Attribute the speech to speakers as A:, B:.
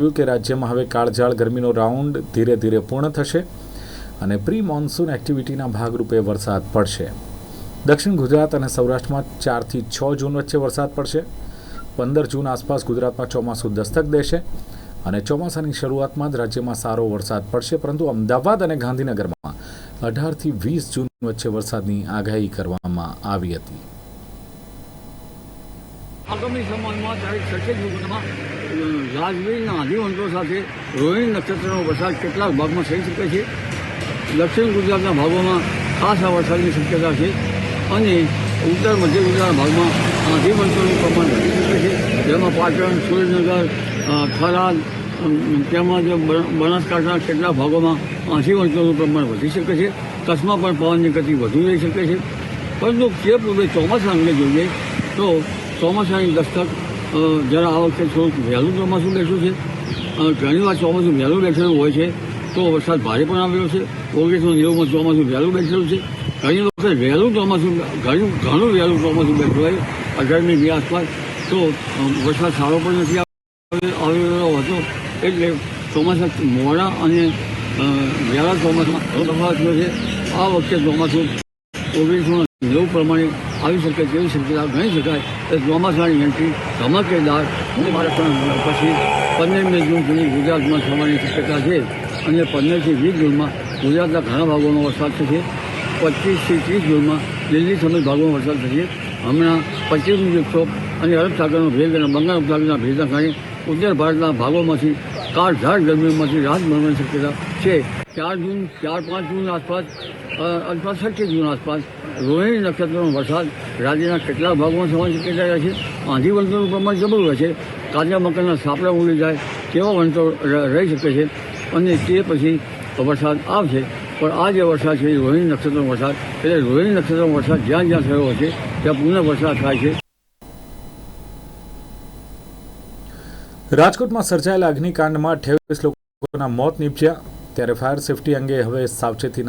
A: જણાવ્યું કે રાજ્યમાં હવે કાળઝાળ ગરમીનો રાઉન્ડ ધીરે ધીરે પૂર્ણ થશે અને પ્રી મોન્સૂન એક્ટિવિટીના ભાગરૂપે વરસાદ પડશે. દક્ષિણ ગુજરાત અને સૌરાષ્ટ્રમાં ચારથી છ જૂન વચ્ચે વરસાદ પડશે. પંદર જૂન આસપાસ ગુજરાતમાં ચોમાસું દસ્તક દેશે અને ચોમાસાની શરૂઆતમાં જ રાજ્યમાં સારો વરસાદ પડશે, પરંતુ અમદાવાદ અને ગાંધીનગરમાં અઢારથી વીસ જૂન વચ્ચે વરસાદની આગાહી કરવામાં આવી હતી.
B: આગામી સમયમાં તારીખ સત્ય જૂનમાં રાજવીના આદિવંતો સાથે રોહિણી નક્ષત્રનો વરસાદ કેટલાક ભાગમાં થઈ શકે છે. દક્ષિણ ગુજરાતના ભાગોમાં ખાસ આ વરસાદની શક્યતા છે અને ઉત્તર મધ્ય ગુજરાતના ભાગમાં આધિવંતોનું પ્રમાણ વધી શકે છે. જેમાં પાટણ, સુરેન્દ્રનગર થરાદ તેમજ બનાસકાંઠાના કેટલાક ભાગોમાં આધિવંતોનું પ્રમાણ વધી શકે છે. કચ્છમાં પણ પવનની ગતિ વધુ રહી શકે છે. પરંતુ તે પૂર્વે ચોમાસા અંગે જોઈએ તો ચોમાસાની દસ્તક જરા આ વખતે થોડુંક વહેલું ચોમાસું બેઠું છે. ઘણી વાર ચોમાસું વહેલું બેઠેલું હોય છે, તો વરસાદ ભારે પણ આવ્યો છે. ઓગણીસો નેવુંમાં ચોમાસું વહેલું બેઠેલું છે. ઘણી વખત વહેલું ચોમાસું, ઘણું ઘણું વહેલું ચોમાસું બેઠું હોય અઢારમીની આસપાસ, તો વરસાદ સારો પણ નથી આવે- આવેલો હતો. એટલે ચોમાસા મોડા અને વહેલા ચોમાસામાં તફાવત થયો છે. આ વખતે ચોમાસું ઓગણીસો નેવું પ્રમાણે આવી શકે તેવી શક્યતા ગણી શકાય. એ ચોમાસાની એન્ટ્રી ધમાકેદાર મહારાષ્ટ્રના પછી પંદરમી જૂન સુધી ગુજરાતમાં થવાની શક્યતા છે અને પંદરથી વીસ જૂનમાં ગુજરાતના ઘણા ભાગોમાં વરસાદ થશે. પચીસથી ત્રીસ જૂનમાં દિલ્હી સમેત ભાગોમાં વરસાદ થશે. હમણાં પચીસમી વિક્ષોભ અને અરબ સાગરનો ભેગ અને બંગાળ ઉપસાગરના ભેગના કારણે ઉત્તર ભારતના ભાગોમાંથી કાળઝાળ ગરમીમાંથી રાહત મળવાની શક્યતા છે. ચાર જૂન, ચાર પાંચ જૂન આસપાસ અથવા સત્ય જૂન આસપાસ રોહિણી નક્ષત્રનો વરસાદ. રાજ્યના કેટલાક ભાગોમાં થવાની શક્યતા રહે છે. આંધી વંતોનું પ્રમાણ જબરું રહે છે. કાચા મકાનના સાપડા ઉડી જાય તેવા વંતો રહી શકે છે અને તે પછી વરસાદ આવશે. પણ આ જે વરસાદ છે, એ રોહિણી નક્ષત્રનો વરસાદ. એટલે રોહિણી નક્ષત્રનો વરસાદ જ્યાં જ્યાં થયો હશે ત્યાં પુનઃ વરસાદ થાય છે.
A: રાજકોટમાં સર્જાયેલા અગ્નિકાંડમાં અઠ્યાવીસ લોકોના મોત નીપજ્યા. ત્યારે ફાયર સેફટી અંગે હવે સાવચેતીના